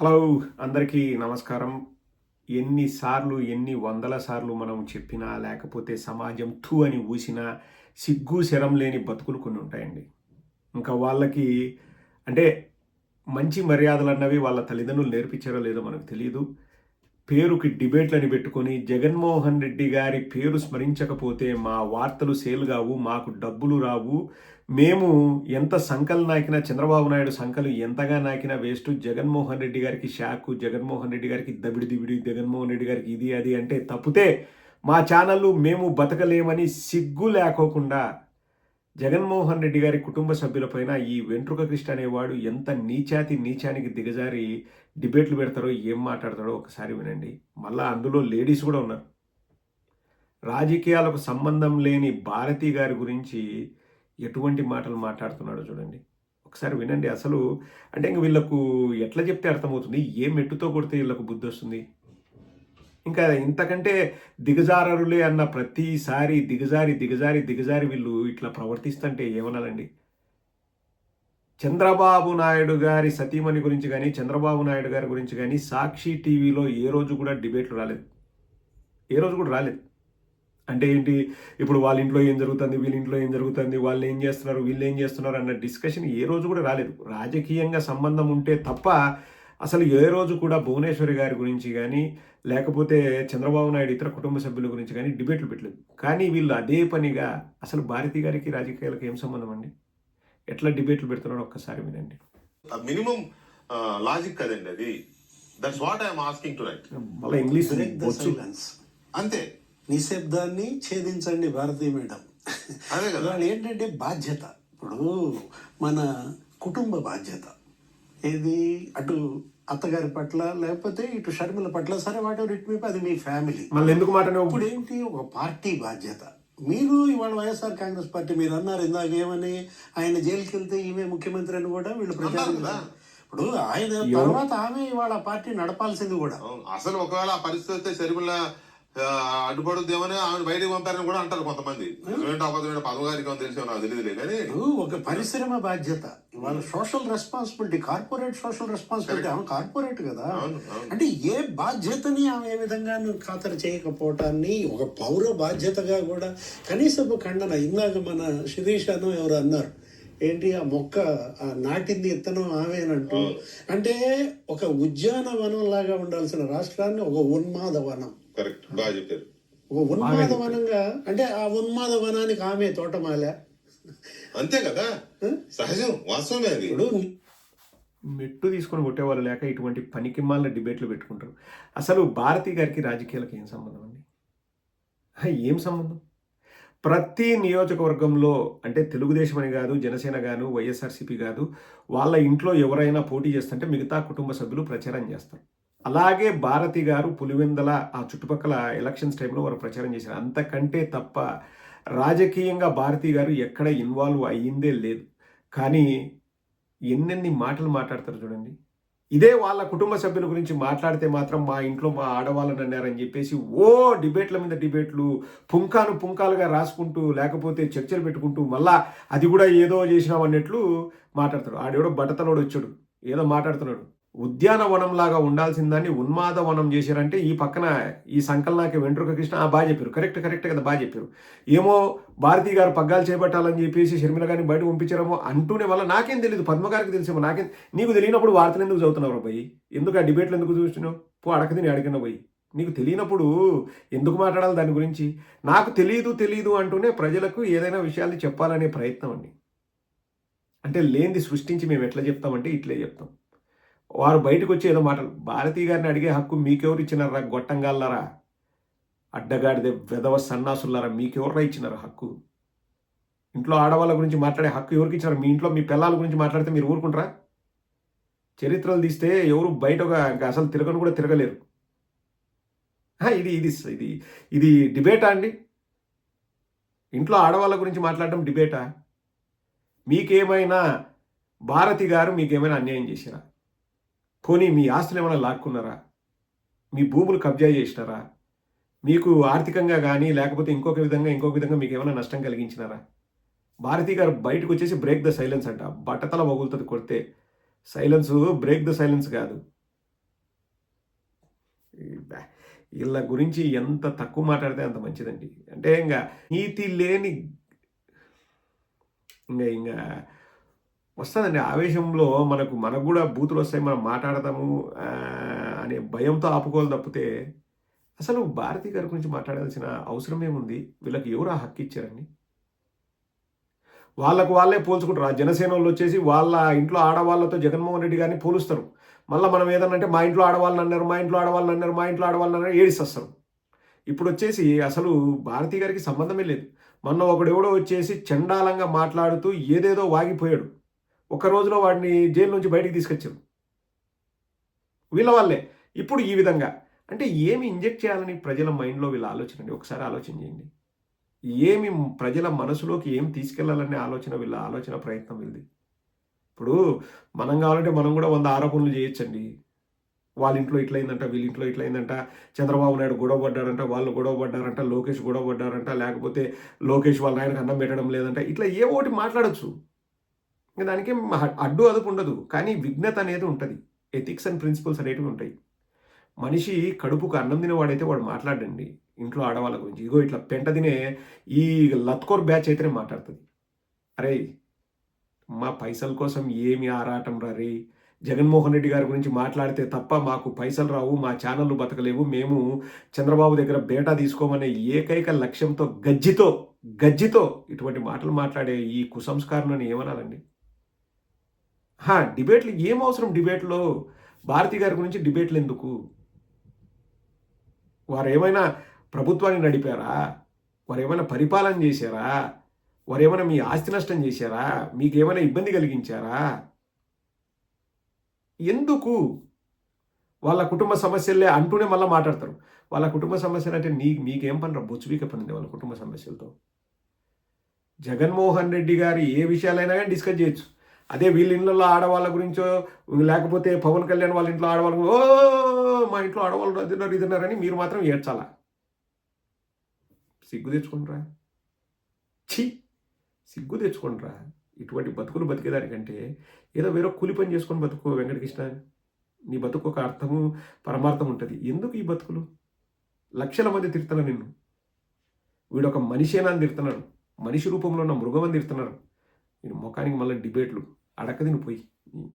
Hello అందరికీ నమస్కారం. ఎన్నిసార్లు ఎన్ని వందల సార్లు మనం చెప్పినా లేకపోతే సమాజం థూ అని ఊసినా సిగ్గు శరం లేని బతుకులు కొన్ని ఉంటాయండి. ఇంకా వాళ్ళకి అంటే మంచి మర్యాదలు అన్నవి వాళ్ళ తల్లిదండ్రులు నేర్పించారో లేదో మనకు తెలియదు. పేరుకి డిబేట్లని పెట్టుకొని జగన్మోహన్ రెడ్డి గారి పేరు స్మరించకపోతే మా వార్తలు సేల్ కావు మాకు డబ్బులు రావు. మేము ఎంత సంకలు నాకినా చంద్రబాబు నాయుడు సంకలు ఎంతగా నాకినా వేస్ట్. జగన్మోహన్ రెడ్డి గారికి షాకు జగన్మోహన్ రెడ్డి గారికి దబిడి దిబిడి జగన్మోహన్ రెడ్డి గారికి ఇది అది అంటే తప్పితే మా ఛానళ్ళు మేము బతకలేమని సిగ్గు లేకోకుండా జగన్మోహన్ రెడ్డి గారి కుటుంబ సభ్యులపైన ఈ వెంట్రుక కృష్ణ అనేవాడు ఎంత నీచాతి నీచానికి దిగజారి డిబేట్లు పెడతారో ఏం మాట్లాడతాడో ఒకసారి వినండి. మళ్ళా అందులో లేడీస్ కూడా ఉన్నారు. రాజకీయాలకు సంబంధం లేని భారతి గారి గురించి ఎటువంటి మాటలు మాట్లాడుతున్నాడో చూడండి. ఒకసారి వినండి అసలు. అంటే ఇంక వీళ్ళకు ఎట్లా చెప్తే అర్థమవుతుంది? ఏ మెట్టుతో కొడితే వీళ్ళకు బుద్ధి వస్తుంది? ఇంకా ఇంతకంటే దిగజారరులే అన్న ప్రతిసారి దిగజారి దిగజారి దిగజారి వీళ్ళు ఇట్లా ప్రవర్తిస్తుంటే ఏమనాలండి? చంద్రబాబు నాయుడు గారి సతీమణి గురించి కానీ చంద్రబాబు నాయుడు గారి గురించి కానీ సాక్షి టీవీలో ఏ రోజు కూడా డిబేట్లు రాలేదు. ఏ రోజు కూడా రాలేదు. అంటే ఏంటి? ఇప్పుడు వాళ్ళ ఇంట్లో ఏం జరుగుతుంది వీళ్ళ ఇంట్లో ఏం జరుగుతుంది వాళ్ళు ఏం చేస్తున్నారు వీళ్ళు ఏం చేస్తున్నారు అన్న డిస్కషన్ ఏ రోజు కూడా రాలేదు. రాజకీయంగా సంబంధం ఉంటే తప్ప అసలు ఏ రోజు కూడా భువనేశ్వరి గారి గురించి కానీ లేకపోతే చంద్రబాబు నాయుడు ఇతర కుటుంబ సభ్యుల గురించి కానీ డిబేట్లు పెట్టలేదు. కానీ వీళ్ళు అదే పనిగా అసలు భారతి గారికి రాజకీయాలకు ఏం సంబంధం అండి? ఎట్లా డిబేట్లు పెడుతున్నారో ఒక్కసారి వినండి. మినిమం లాజిక్ కదండి అది. That's what I'm asking to write మళ్ళీ ఇంగ్లీష్ అంతే. నిశ్శబ్దాన్ని ఛేదించండి భారతీయ మేడం. అదే కదా. ఏంటంటే బాధ్యత. ఇప్పుడు మన కుటుంబ బాధ్యత. ఏది? అటు అత్తగారి పట్ల లేకపోతే ఇటు షర్మిల పట్ల సరే వాటి రిట్ మీద అది మీ ఫ్యామిలీ. మళ్ళీ ఎందుకు మాట ఇప్పుడు ఏంటి ఒక పార్టీ బాధ్యత. మీరు ఇవాళ వైఎస్ఆర్ కాంగ్రెస్ పార్టీ మీరు అన్నారు ఇందాక ఏమని ఆయన జైలుకి వెళ్తే ఈమె ముఖ్యమంత్రి అని కూడా వీళ్ళు ప్రచారం. ఇప్పుడు ఆయన తర్వాత ఆమె ఇవాళ ఆ పార్టీ నడపాల్సింది కూడా. అసలు ఒకవేళ ఆ పరిస్థితి వస్తే షర్మిల అడ్డుపడుద్దేమని ఆమె బయటకు పంపారని కూడా అంటారు కొంతమంది. నిజమేంటో అబద్ధమేంటో పదవ గారికి ఏమో తెలిసి నాకు తెలియదులే కానీ ఒక పరిశ్రమ బాధ్యత. ఇవాళ social responsibility corporate social responsibility ఆమె కార్పొరేట్ కదా. అంటే ఏ బాధ్యతని ఆమె ఏ విధంగా ఖాతరు చేయకపోవటాన్ని ఒక పౌర బాధ్యతగా కూడా కనీసపు ఖండన ఇందాక మన శిరీషను ఎవరు అన్నారు. ఏంటి ఆ మొక్క ఆ నాటింది ఇత్తనం ఆమెనంటూ. అంటే ఒక ఉద్యానవనం లాగా ఉండాల్సిన రాష్ట్రాన్ని ఒక ఉన్మాద వనం కరెక్ట్. బాగా చెప్పారు. ఉన్మాద వనంగా అంటే ఆ ఉన్మాద వనానికి ఆమె తోటమాల. అంతే కదా? సహజం వాస్తవమే అది. ఇప్పుడు మెట్టు తీసుకొని కొట్టేవాళ్ళు లేక ఇటువంటి పనికిమాల డిబేట్లు పెట్టుకుంటారు. అసలు భారతి గారికి రాజకీయాలకు ఏం సంబంధం అండి? ఏం సంబంధం? ప్రతి నియోజకవర్గంలో అంటే తెలుగుదేశం అని కాదు జనసేన గాను వైఎస్ఆర్సీపీ కాదు వాళ్ళ ఇంట్లో ఎవరైనా పోటీ చేస్తుంటే మిగతా కుటుంబ సభ్యులు ప్రచారం చేస్తారు. అలాగే భారతి గారు పులివెందల ఆ చుట్టుపక్కల ఎలక్షన్స్ టైంలో వారు ప్రచారం చేశారు. అంతకంటే తప్ప రాజకీయంగా భారతి గారు ఎక్కడ ఇన్వాల్వ్ అయ్యిందే లేదు. కానీ ఎన్నెన్ని మాటలు మాట్లాడతారు చూడండి. ఇదే వాళ్ళ కుటుంబ సభ్యుల గురించి మాట్లాడితే మాత్రం మా ఇంట్లో మా ఆడవాళ్ళని అన్నారని చెప్పేసి ఓ డిబేట్ల మీద డిబేట్లు పుంకాను పుంకాలుగా రాసుకుంటూ లేకపోతే చర్చలు పెట్టుకుంటూ మళ్ళా అది కూడా ఏదో చేసినాం అన్నట్లు మాట్లాడతాడు. ఆడెవడో బట్టతనోడు వచ్చాడు. ఏదో మాట్లాడుతున్నాడు. ఉద్యానవనం లాగా ఉండాల్సిన దాన్ని ఉన్మాద వనం చేశారంటే ఈ పక్కన ఈ సంకలనాకి వెంట్రుక కృష్ణ ఆ బాగా చెప్పారు. కరెక్ట్ కరెక్ట్ కదా బాగా చెప్పారు. ఏమో భారతీ గారు పగ్గాలు చేపట్టాలని చెప్పేసి షర్మిల గారిని బయట పంపించారేమో అంటూనే వల్ల నాకేం తెలియదు పద్మగారికి తెలిసేమో నాకేం నీకు తెలియనప్పుడు వార్తలు ఎందుకు చదువుతున్నావు పోయి ఎందుకు ఆ డిబేట్లు ఎందుకు చూస్తున్నావు? పో అడగది నేను అడిగిన పోయి నీకు తెలియనప్పుడు ఎందుకు మాట్లాడాలి దాని గురించి? నాకు తెలియదు తెలియదు అంటూనే ప్రజలకు ఏదైనా విషయాల్ని చెప్పాలనే ప్రయత్నం అండి. అంటే లేనిది సృష్టించి మేము ఎట్లా చెప్తామంటే ఇట్లే చెప్తాం. వారు బయటకు వచ్చి ఏదో మాటలు భారతీ గారిని అడిగే హక్కు మీకెవరు ఇచ్చినారా? గొట్టంగాళ్ళరా అడ్డగాడిదే వెధవ సన్నాసులారా మీకెవర్రా ఇచ్చినారు హక్కు? ఇంట్లో ఆడవాళ్ళ గురించి మాట్లాడే హక్కు ఎవరికి ఇచ్చినారు? మీ ఇంట్లో మీ పిల్లల గురించి మాట్లాడితే మీరు ఊరుకుంటారా? చరిత్రలు తీస్తే ఎవరు బయట ఇంకా అసలు తిరగను కూడా తిరగలేరు. ఇది ఇది ఇది ఇది డిబేటా అండి? ఇంట్లో ఆడవాళ్ళ గురించి మాట్లాడడం డిబేటా? మీకేమైనా భారతి గారు మీకేమైనా అన్యాయం చేశారా? పోనీ మీ ఆస్తులు ఏమైనా లాక్కున్నారా? మీ భూములు కబ్జా చేసినారా? మీకు ఆర్థికంగా కానీ లేకపోతే ఇంకొక విధంగా ఇంకొక విధంగా మీకు ఏమైనా నష్టం కలిగించినారా? భారతి గారు బయటకు వచ్చేసి బ్రేక్ ద సైలెన్స్ అంట. బట్టతల వగులుతుంది కొడితే సైలెన్స్ బ్రేక్ ద సైలెన్స్ కాదు. వీళ్ళ గురించి ఎంత తక్కువ మాట్లాడితే అంత మంచిదండి. అంటే ఇంకా నీతి లేని ఇంకా ఇంకా వస్తుందండి. ఆవేశంలో మనకు మనకు కూడా బూతులు వస్తాయి. మనం మాట్లాడతాము అనే భయంతో ఆపుకోవాలి తప్పితే అసలు భారతీ గారి గురించి మాట్లాడాల్సిన అవసరం ఏముంది? వీళ్ళకి ఎవరు ఆ హక్కు ఇచ్చారండి? వాళ్ళకు వాళ్ళే పోల్చుకుంటారు. ఆ జనసేన వాళ్ళు వచ్చేసి వాళ్ళ ఇంట్లో ఆడవాళ్ళతో జగన్మోహన్ రెడ్డి గారిని పోలుస్తారు. మళ్ళీ మనం ఏదన్నా అంటే మా ఇంట్లో ఆడవాళ్ళని అన్నారు మా ఇంట్లో ఆడవాళ్ళని అన్నారు మా ఇంట్లో ఆడవాళ్ళని అన్నారు ఏడిస్తారు ఇప్పుడు వచ్చేసి అసలు భారతీ గారికి సంబంధమే లేదు. మొన్న ఒకడెవడో వచ్చేసి చండాలంగా మాట్లాడుతూ ఏదేదో వాగిపోయాడు. ఒక రోజులో వాడిని జైలు నుంచి బయటికి తీసుకొచ్చారు. వీళ్ళ వాళ్ళే. ఇప్పుడు ఈ విధంగా. అంటే ఏమి ఇంజెక్ట్ చేయాలని ప్రజల మైండ్లో వీళ్ళ ఆలోచన అండి? ఒకసారి ఆలోచన చేయండి. ఏమి ప్రజల మనసులోకి ఏం తీసుకెళ్ళాలనే ఆలోచన వీళ్ళ ఆలోచన ప్రయత్నం వీళ్ళది. ఇప్పుడు మనం కావాలంటే మనం కూడా వంద ఆరోపణలు చేయొచ్చండి. వాళ్ళ ఇంట్లో ఇట్లయిందంట వీళ్ళ ఇంట్లో ఇట్లయిందంట చంద్రబాబు నాయుడు గొడవ పడ్డారంట వాళ్ళు గొడవ పడ్డారంట లోకేష్ గొడవ పడ్డారంట లేకపోతే లోకేష్ వాళ్ళ ఆయనకు అన్నం పెట్టడం లేదంట ఇట్లా ఏ ఒకటి మాట్లాడచ్చు. దానికి అడ్డు అదుపు ఉండదు. కానీ విఘ్నత అనేది ఉంటుంది. ఎథిక్స్ అండ్ ప్రిన్సిపల్స్ అనేటివి ఉంటాయి. మనిషి కడుపుకు అన్నం తినేవాడైతే వాడు మాట్లాడండి. ఇంట్లో ఆడవాళ్ళ గురించి. ఇగో ఇట్లా పెంట తినే ఈ లత్కోర్ బ్యాచ్ అయితేనే మాట్లాడుతుంది. అరే మా పైసల కోసం ఏమి ఆరాటం రే? జగన్మోహన్ రెడ్డి గారి గురించి మాట్లాడితే తప్ప మాకు పైసలు రావు మా ఛానళ్ళు బతకలేవు. మేము చంద్రబాబు దగ్గర బేటా తీసుకోమనే ఏకైక లక్ష్యంతో గజ్జితో గజ్జితో ఇటువంటి మాటలు మాట్లాడే ఈ కుసంస్కారులను ఏమనాలండి? డిబేట్లు ఏం అవసరం డిబేట్లో? భారతి గారి గురించి డిబేట్లు ఎందుకు వారు ఏమైనా ప్రభుత్వాన్ని నడిపారా? వారు ఏమైనా పరిపాలన చేశారా? వారు ఏమైనా మీ ఆస్తి నష్టం చేశారా? మీకు ఏమైనా ఇబ్బంది కలిగించారా? ఎందుకు? వాళ్ళ కుటుంబ సమస్యలే అంటూనే మళ్ళీ మాట్లాడతారు. వాళ్ళ కుటుంబ సమస్యలు అంటే నీ మీకేం పని రా బొచ్చువీక పనింది వాళ్ళ కుటుంబ సమస్యలతో. జగన్మోహన్ రెడ్డి గారి ఏ విషయాలైనా కానీ డిస్కస్ చేయొచ్చు. అదే వీళ్ళ ఇళ్ళల్లో ఆడవాళ్ళ గురించో లేకపోతే పవన్ కళ్యాణ్ వాళ్ళ ఇంట్లో ఆడవాళ్ళ ఓ మా ఇంట్లో ఆడవాళ్ళు అదిన్నారు ఇదిన్నారని మీరు మాత్రం ఏడ్చాలా? సిగ్గు తెచ్చుకుంటారా ఛీ! సిగ్గు తెచ్చుకుంటారా ఇటువంటి బతుకులు బతికేదానికంటే ఏదో వేరే కూలి పని చేసుకొని బతుకో వెంకటకృష్ణ. నీ బతుకు ఒక అర్థము పరమార్థం ఉంటుంది. ఎందుకు ఈ బతుకులు? లక్షల మంది తిడుతున్నారు నిన్ను. వీడు ఒక మనిషేనా అని తిడుతున్నాడు. మనిషి రూపంలో ఉన్న మృగం అని నేను ముఖానికి మళ్ళీ డిబేట్లు. అడకదిని పోయి